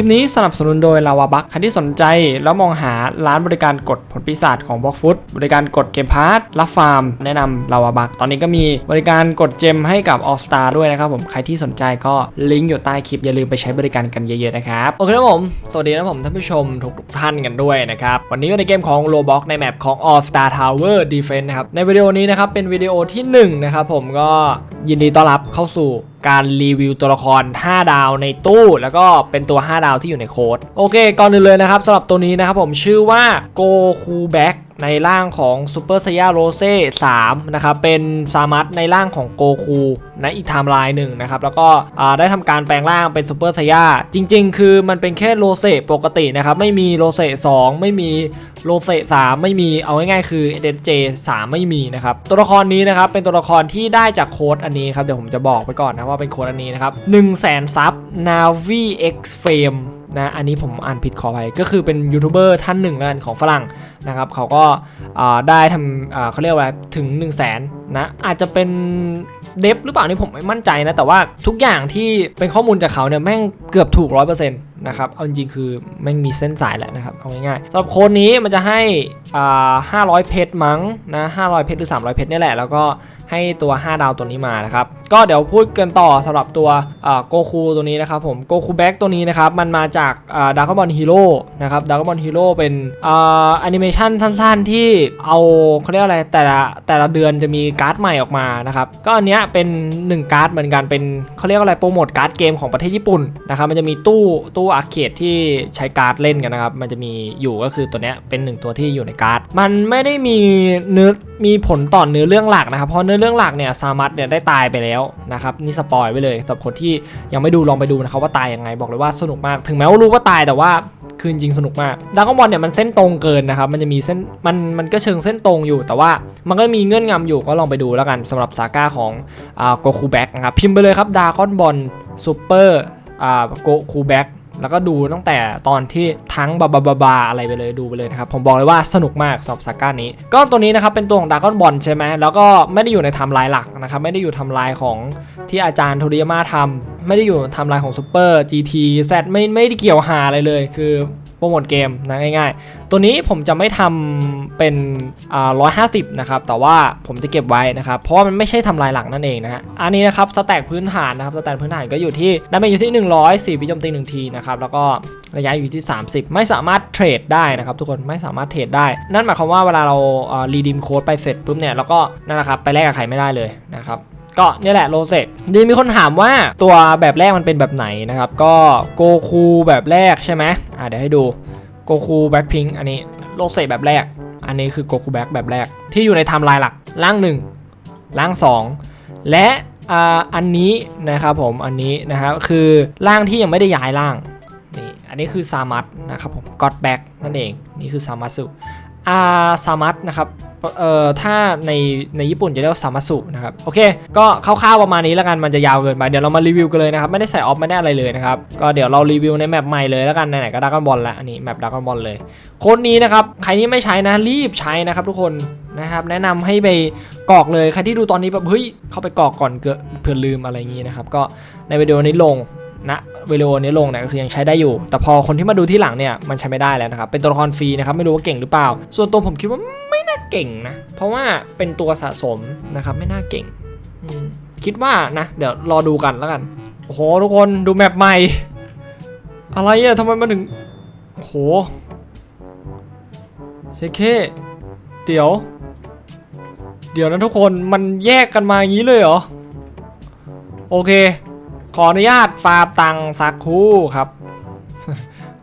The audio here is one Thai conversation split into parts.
ลิปนี้สนับสนุนโดยลาวาบัคใครที่สนใจแล้วมองหาร้านบริการกดผลปีศาจของบล็อกฟุตบริการกดเกมพาร์ทรับฟาร์ม แนะนำลาวาบัคตอนนี้ก็มีบริการกดเจมให้กับ All Star ด้วยนะครับผมใครที่สนใจก็ลิงก์อยู่ใต้คลิปอย่าลืมไปใช้บริการกันเยอะๆนะครับโอเคครับผมสวัสดีนะผมท่านผู้ชมทุกๆท่านกันด้วยนะครับวันนี้ก็ในเกมของ Roblox ในแมปของ All Star Tower Defense นะครับในวิดีโอนี้นะครับเป็นวิดีโอทีหนึ่1นะครับผมก็ยินดีต้อนรับเข้าสู่ การรีวิวตัวละคร 5 ดาวในตู้ แล้วก็เป็นตัว 5 ดาวที่อยู่ในโค้ดโอเค ก่อนอื่นเลยนะครับสำหรับตัวนี้นะครับผมชื่อว่าโกคูแบ็ค ในร่างของ Super Saiyan Rose 3นะครับเป็นซามัตในร่างของโกคูในอีกไทม์ไลน์หนึ่งนะครับแล้วก็ได้ทำการแปลงร่างเป็น Super Saiyan จริง ๆ คือมันเป็นแค่โรเซ่ปกตินะครับไม่มีโรเซ่2ไม่มีโรเซ่3ไม่มีเอาง่ายๆคือ SJ 3ไม่มีนะครับตัวละครนี้นะครับเป็นตัวละครที่ได้จากโค้ดอันนี้ครับเดี๋ยวผมจะบอกไปก่อนนะว่าเป็นโค้ดอันนี้นะครับ1 0 0 0 0แสนซับ Navi X Fame นะอันนี้ผมอ่านผิดขอไปก็คือเป็นยูทูบเบอร์ท่านหนึ่งแล้วกันของฝรั่งนะครับเขาก็ได้ทำเขาเรียกว่าถึง 1 0 0 0 0แสนนะอาจจะเป็นเดฟหรือเปล่านี่ผมไม่มั่นใจนะ แต่ว่าทุกอย่างที่เป็นข้อมูลจากเขาเนี่ยแม่งเกือบถูก 100%นะครับ เอาจริงๆคือแม่งมีเส้นสายแหละนะครับ เอาง่ายๆสำหรับโค้ดนี้มันจะให้อ่า500 เพชรมั้งนะ500 เพชรหรือ 300 เพชรนี่แหละ แล้วก็ให้ตัว 5 ดาวตัวนี้มานะครับ ก็เดี๋ยวพูดกันต่อสำหรับตัวโกคูตัวนี้นะครับผมโกคูแบ็กตัวนี้นะครับ มันมาจากดาร์คบอลฮีโร่นะครับดาร์คบอลฮีโร่เป็นอ่าแอนิเมชันสั้นๆ ที่เอาเขาเรียกอะไรแต่ละแต่ละเดือนจะมีการ์ดใหม่ออกมานะครับ ก็อันเนี้ยเป็น 1 การ์ดเหมือนกันเป็นเขาเรียกว่าอะไรโปรโมทการ์ดเกมของประเทศญี่ปุ่นนะครับมันจะมีตู้ตู้อาร์เคดที่ใช้การ์ดเล่นกันนะครับ มันจะมีอยู่ก็คือตัวเนี้ยเป็นหนึ่งตัวที่อยู่ในการ์ด มันไม่ได้มีเนื้อมีผลต่อเนื้อเรื่องหลักนะครับ เพราะเนื้อเรื่องหลักเนี่ยซามัตเนี่ยได้ตายไปแล้วนะครับนี่สปอยไว้เลยสำหรับคนที่ยังไม่ดูลองไปดูนะครับว่าตายยังไงบอกเลยว่าสนุกมาก ถึงแม้ว่ารู้ว่าตายแต่ว่าคือจริงสนุกมากดากอนบอลเนี่ยมันเส้นตรงเกินนะครับ มันจะมีเส้นมันมันก็เชิงเส้นตรงอยู่ แต่ว่ามันก็มีเงื่อนงำอยู่ก็ลองไปดูแล้วกันสำหรับซาก้าของอ่าโกคูแบ็กนะครับพิมพ์ไปเลยครับดากอนบอลซูเปอร์อ่าโกคูแบ็ก แล้วก็ดูตั้งแต่ตอนที่ทั้งบาบาบาบาอะไรไปเลยดูไปเลยนะครับ ผมบอกเลยว่าสนุกมากสำหรับซาก้านี้ ก็ตัวนี้นะครับเป็นตัวของดากอนบอลใช่ไหมแล้วก็ไม่ได้อยู่ในไทม์ไลน์หลักนะครับไม่ได้อยู่ไทม์ไลน์ของที่อาจารย์โทริยาม่าทำไม่ได้อยู่ไทม์ไลน์ของซูเปอร์จีทีแซดไม่ไม่ได้เกี่ยวหาอะไรเลย คือ โปรโมทเกมนะง่ายๆ ตัวนี้ผมจะไม่ทำเป็นอ่า150นะครับแต่ว่าผมจะเก็บไว้นะครับเพราะว่ามันไม่ใช่ทำลายหลักนั่นเองนะฮะอันนี้นะครับสแต็กพื้นฐานนะครับสแต็กพื้นฐานก็อยู่ที่ดาเมจอยู่ที่ 100 4วิจมตี1ทีนะครับแล้วก็ระยะอยู่ที่ 30 ไม่สามารถเทรดได้นะครับทุกคนไม่สามารถเทรดได้ นั่นหมายความว่าเวลาเรารีดีมโค้ดไปเสร็จปุ๊บเนี่ยแล้วก็นั่นแหละครับไปแลกกับใครไม่ได้เลยนะครับ ก็นี่แหละโลเซกดีมีคนถามว่าตัวแบบแรกมันเป็นแบบไหนนะครับ ก็โกคูแบบแรกใช่ไหมอ่าเดี๋ยวให้ดูโกคูแบ็คพิงอันนี้โลเซแบบแรก อันนี้คือโกคูแบ็คแบบแรก ที่อยู่ในไทม์ไลน์หลักร่างหนึ่งร่างสองและอ่าอันนี้นะครับผมอันนี้นะครับคือร่างที่ยังไม่ได้ย้ายร่างนี่อันนี้คือซามัตนะครับผมก็อดแบ็กนั่นเองนี่คือซามัตสุ อาซามัตนะครับเอ่อถ้าในในญี่ปุ่นจะเรียกว่าซามัสุนะครับโอเค ก็คร่าวๆประมาณนี้แล้วกันมันจะยาวเกินไปเดี๋ยวเรามารีวิวกันเลยนะครับไม่ได้ใส่ออฟไม่ได้อะไรเลยนะครับก็เดี๋ยวเรารีวิวในแมปใหม่เลยแล้วกันไหนๆก็ดากอนบอลละอันนี้แมปดากอนบอลเลยโค้ดนี้นะครับใครที่ไม่ใช้นะรีบใช้นะครับทุกคนนะครับแนะนำให้ไปกรอกเลยใครที่ดูตอนนี้แบบเฮ้ยเข้าไปกรอกก่อนเกิดเผื่อลืมอะไรอย่างงี้นะครับก็ในวิดีโอนี้ลง นะวิดีโอนี้ลงเนี่ยก็คือยังใช้ได้อยู่ แต่พอคนที่มาดูที่หลังเนี่ยมันใช้ไม่ได้แล้วนะครับ เป็นตัวละครฟรีนะครับไม่รู้ว่าเก่งหรือเปล่า ส่วนตัวผมคิดว่าไม่น่าเก่งนะ เพราะว่าเป็นตัวสะสมนะครับไม่น่าเก่ง คิดว่านะ เดี๋ยวรอดูกันแล้วกัน โอ้โหทุกคนดูแมปใหม่ อะไรอะทำไมมาถึง โอ้โหเชคเคเดี๋ยว เดี๋ยวนะทุกคนมันแยกกันมาอย่างนี้เลยเหรอ โอเค ขออนุญาตฟาร์มตังค์สักคู่ครับ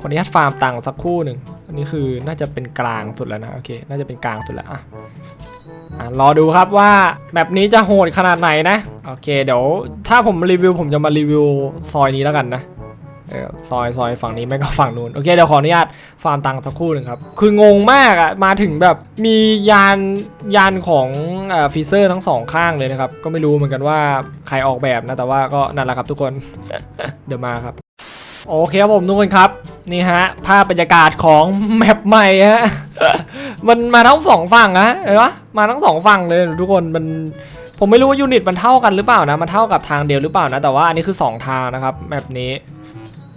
ขออนุญาตฟาร์มตังค์สักคู่หนึ่งอันนี้คือน่าจะเป็นกลางสุดแล้วนะโอเค น่าจะเป็นกลางสุดแล้วอะรอดูครับว่าแบบนี้จะโหดขนาดไหนนะ โอเค เดี๋ยว ถ้าผมรีวิวผมจะมารีวิวซอยนี้แล้วกันนะ ซอยซอยฝั่งนี้ไม่ก็ฝั่งนู้นโอเคเดี๋ยวขออนุญาตฟาร์มตังค์สักครู่หนึ่งครับ คืองงมากอะมาถึงแบบมียานยานของฟีเซอร์ทั้งสองข้างเลยนะครับ ก็ไม่รู้เหมือนกันว่าใครออกแบบนะแต่ว่าก็นั่นแหละครับทุกคนเดี๋ยวมาครับ โอเคครับผมทุกคนครับ นี่ฮะ ภาพบรรยากาศของแมปใหม่ฮะมันมาทั้งสองฝั่งนะเห็นปะมาทั้งสองฝั่งเลยทุกคนมันผมไม่รู้ว่ายูนิตมันเท่ากันหรือเปล่านะ มันเท่ากับทางเดียวหรือเปล่านะ แต่ว่าอันนี้คือ 2 ทางนะครับแบบนี้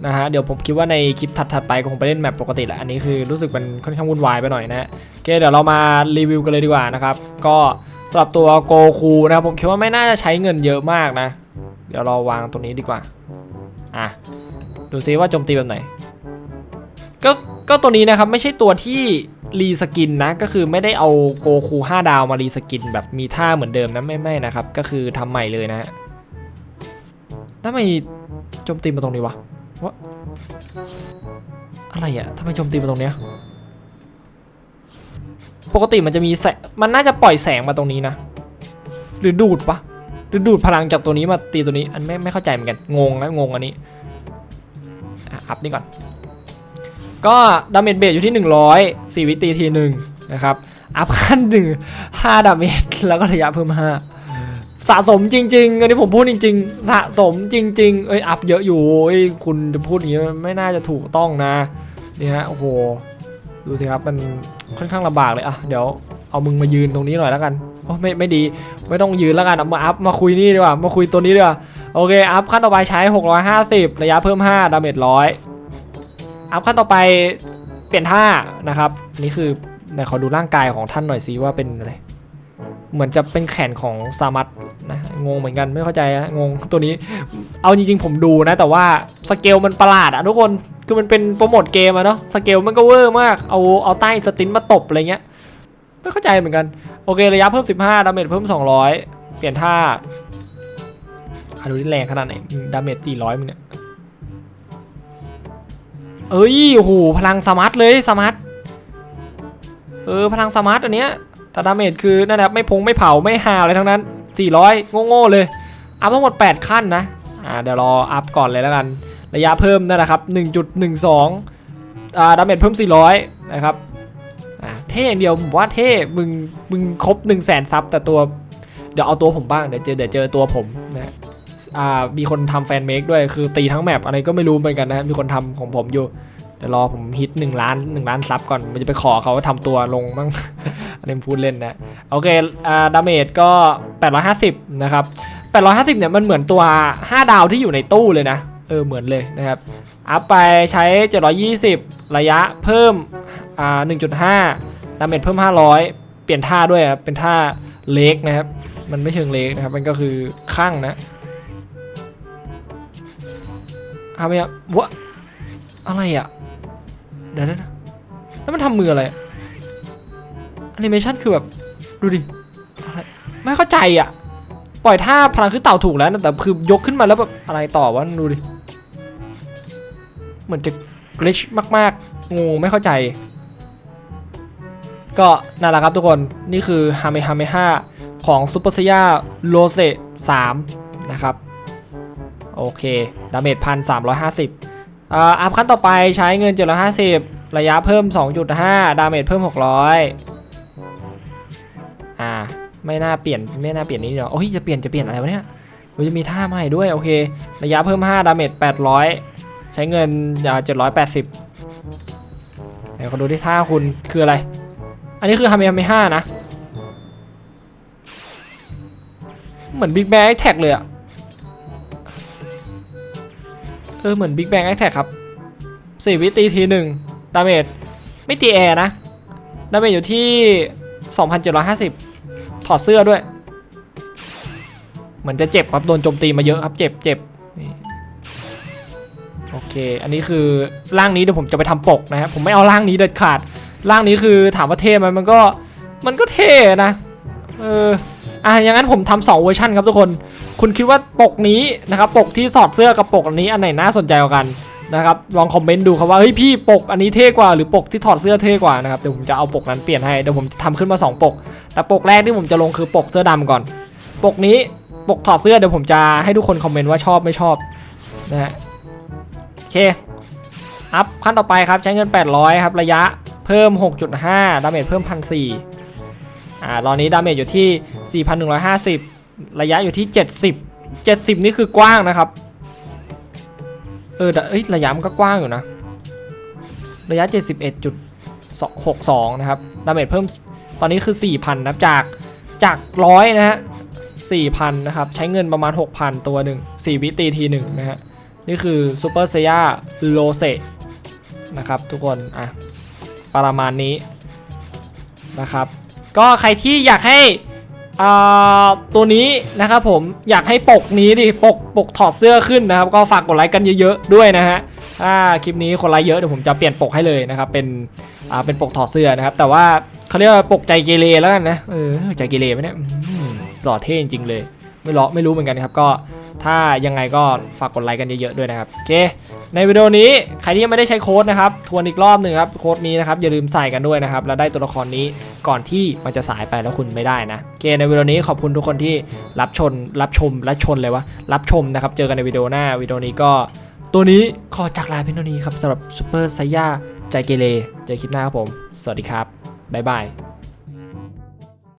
นะฮะเดี๋ยวผมคิดว่าในคลิปถัดๆไปก็คงไปเล่นแมปปกติแหละอันนี้คือรู้สึกมันค่อนข้างวุ่นวายไปหน่อยนะฮะโอเคเดี๋ยวเรามารีวิวกันเลยดีกว่านะครับก็สำหรับตัวโกคูนะครับผมคิดว่าไม่น่าจะใช้เงินเยอะมากนะ เดี๋ยวเราวางตรงนี้ดีกว่าอะดูซิว่าโจมตีแบบไหนก็ก็ตัวนี้นะครับไม่ใช่ตัวที่รีสกินนะก็คือไม่ได้เอาโกคู5ดาวมารีสกินแบบมีท่าเหมือนเดิมนะไม่ไม่นะครับ ก็คือทำใหม่เลยนะฮะทำไมโจมตีมาตรงนี้วะ วะอะไรอะทำไมโจมตีมาตรงเนี้ยปกติมันจะมีแสงมันน่าจะปล่อยแสงมาตรงนี้นะ หรือดูดปะหรือดูดพลังจากตัวนี้มาตีตัวนี้ อันไม่ไม่เข้าใจเหมือนกัน งงนะงงอันนี้อะอัพนี่ก่อน ก็ดาเมจเบสอยู่ที่ 100 4 วิตีทีหนึ่งนะครับ อัพขั้นหนึ่ง5ดาเมจแล้วก็ระยะเพิ่ม 5 สะสมจริงๆ อันนี้ผมพูดจริง ๆ สะสมจริง ๆ เอ้ยอัพเยอะอยู่เอ้ยคุณจะพูดอย่างนี้ไม่น่าจะถูกต้องนะนี่ฮะโอ้โหดูสิครับมันค่อนข้างลำบากเลยอะเดี๋ยวเอามึงมายืนตรงนี้หน่อยแล้วกันโอ้ไม่ไม่ดีไม่ต้องยืนแล้วกันเอามาอัพมาคุยนี่ดีกว่ามาคุยตัวนี้ดีกว่าโอเคอัพขั้นต่อไปใช้ 650 ระยะเพิ่ม 5 ดาเมจ100อัพขั้นต่อไปเปลี่ยนท่านะครับนนี่คือไหนขอดูร่างกายของท่านหน่อยสิว่าเป็นอะไร เหมือนจะเป็นแขนของซามัตนะงงเหมือนกันไม่เข้าใจอะงงตัวนี้ เอาจริงๆผมดูนะ แต่ว่าสเกลมันประหลาดอะทุกคนคือมันเป็นโปรโมทเกมอะเนาะสเกลมันก็เวอร์มากเอาเอาใต้สตินมาตบอะไรเงี้ยไม่เข้าใจเหมือนกัน โอเคระยะเพิ่ม 15 ดาเมจเพิ่ม 200 เปลี่ยนท่าอะดูที่แรงขนาดไหนดาเมจ400มึงเนี่ยเอ้ยโอ้โหพลังสมาร์ทเลยสมาร์ทเออพลังสมาร์ทอันเนี้ย แต่ดาเมจคือนั่นแหละไม่พงไม่เผาไม่หาอะไรทั้งนั้น 400 โง่ๆเลย อัพทั้งหมด 8 ขั้นนะอ่าเดี๋ยวรออัพก่อนเลยแล้วกัน ระยะเพิ่มนั่นแหละครับ 1.12อ่าดาเมจเพิ่ม 400 นะครับอ่าเท่อย่างเดียวผมว่าเท่ มึง มึงครบ 1 0 0 0 0แสนซับแต่ตัว เดี๋ยวเอาตัวผมบ้าง เดี๋ยวเจอเดี๋ยวเจอตัวผมนะอ่ามีคนทำแฟนเมคด้วยคือตีทั้งแมปอะไรก็ไม่รู้เหมือนกันนะ มีคนทำของผมอยู่เดี๋ยวรอผมฮิต1ล้าน1ล้านซับก่อนมันจะไปขอเขาทำตัวลงบ้าง อันนี้พูดเล่นนะโอเคอ่าดาเมจก็ 850 นะครับ 850 เนี่ยมันเหมือนตัว 5 ดาวที่อยู่ในตู้เลยนะ เออเหมือนเลยนะครับ อัพไปใช้ 720 ระยะเพิ่มอ่า1.5 ดาเมจเพิ่ม 500 เปลี่ยนท่าด้วยครับ เป็นท่าเล็กนะครับ มันไม่เชิงเล็กนะครับ มันก็คือข้างนะเอาไปครับวะอะไรอะเดี๋ยวนะแล้วมันทำมืออะไร นิเมชันคือแบบ ดูดิ ไม่เข้าใจอะ ปล่อยท่าพลังขึ้นเต่าถูกแล้วนะแต่คือยกขึ้นมาแล้วแบบอะไรต่อวะดูดิ เหมือนจะกลิชมากๆงงไม่เข้าใจ ก็นั่นแหละครับทุกคนนี่คือฮาเมฮาเมฮาของซูเปอร์เซียโลเซ3นะครับ โอเค ดาเมจพันสามร้อยห้าสิบอัพขั้นต่อไปใช้เงิน 750 ระยะเพิ่ม 2.5 ดาเมจเพิ่ม 600 อ่า ไม่น่าเปลี่ยนไม่น่าเปลี่ยนนี่เนาะโอ้ยจะเปลี่ยนจะเปลี่ยนอะไรวะเนี่ยเฮ้ยจะมีท่าใหม่ด้วยโอเค ระยะเพิ่ม 5 ดาเมจ800 ใช้เงินอ่า780เดี๋ยวขอดูที่ท่าคุณคืออะไร อันนี้คือฮาเมฮาเมห้านะ เหมือนบิ๊กแบงไอแท็กเลยอะเออเหมือน Big Bang Attack ครับสี่วิตีทีหนึ่งดาเมจไม่ตีแอร์นะ ดาเมจอยู่ที่ 2,750 ถอดเสื้อด้วย เหมือนจะเจ็บครับ โดนโจมตีมาเยอะครับ เจ็บเจ็บนี่โอเค อันนี้คือร่างนี้เดี๋ยวผมจะไปทำปกนะครับ ผมไม่เอาร่างนี้เด็ดขาด ร่างนี้คือถามว่าเท่ไหมมันก็ มันก็เท่นะ เออ อะอย่างนั้นผมทำสองเวอร์ชันครับทุกคน คุณคิดว่าปกนี้นะครับ ปกที่สอดเสื้อกับปกอันนี้อันไหนน่าสนใจกว่ากัน นะครับลองคอมเมนต์ดูครับว่าเฮ้ยพี่ปกอันนี้เท่กว่าหรือปกที่ถอดเสื้อเท่กว่านะครับเดี๋ยวผมจะเอาปกนั้นเปลี่ยนให้เดี๋ยวผมจะทำขึ้นมา 2 ปก แต่ปกแรกที่ผมจะลงคือปกเสื้อดำก่อน ปกนี้ปกถอดเสื้อเดี๋ยวผมจะให้ทุกคนคอมเมนต์ว่าชอบไม่ชอบนะฮะโอเคอัพขั้นต่อไปครับใช้เงิน 800ครับระยะเพิ่ม 6.5 ดาเมจเพิ่ม1,400อ่าตอนนี้ดาเมจอยู่ที่ 4,150 ระยะอยู่ที่ 70 70 นี่คือกว้างนะครับ เออแต่เอ้ยระยะมันก็กว้างอยู่นะ ระยะ 71.62 นะครับ ดาเมจเพิ่มตอนนี้คือ 4,000 นะจากจากร้อยนะฮะ 4,000 นะครับ ใช้เงินประมาณ 6,000 ตัวหนึ่ง4วิตีทีหนึ่งนะฮะ นี่คือซูเปอร์เซียโลเซนะครับทุกคน อะ ประมาณนี้นะครับ ก็ใครที่อยากให้ ตัวนี้นะครับผมอยากให้ปกนี้ดิปกปกถอดเสื้อขึ้นนะครับ ก็ฝากกดไลค์กันเยอะๆด้วยนะฮะถ้าคลิปนี้คนไลค์เยอะเดี๋ยวผมจะเปลี่ยนปกให้เลยนะครับเป็นอ่าเป็นปกถอดเสื้อนะครับ แต่ว่าเขาเรียกว่าปกใจเกเรแล้วกันนะเออใจเกเรไหมเนี่ยหล่อเท่จริงๆเลย ไม่รู้ไม่รู้เหมือนกันครับก็ถ้ายังไงก็ฝากกดไลค์กันเยอะๆด้วยนะครับโอเค ในวิดีโอนี้ใครที่ยังไม่ได้ใช้โค้ดนะครับทวนอีกรอบหนึ่งครับโค้ดนี้นะครับอย่าลืมใส่กันด้วยนะครับแล้วได้ตัวละครนี้ก่อนที่มันจะสายไปแล้วคุณไม่ได้นะโอเคในวิดีโอนี้ขอบคุณทุกคนที่รับชนรับชมและชนเลยวะรับชมนะครับเจอกันในวิดีโอหน้าวิดีโอนี้ก็ ตัวนี้ขอจากลาเพียงเท่านี้ครับสำหรับซูเปอร์ไซย่าใจเกเรเจอคลิปหน้าครับผม สวัสดีครับบ๊ายบาย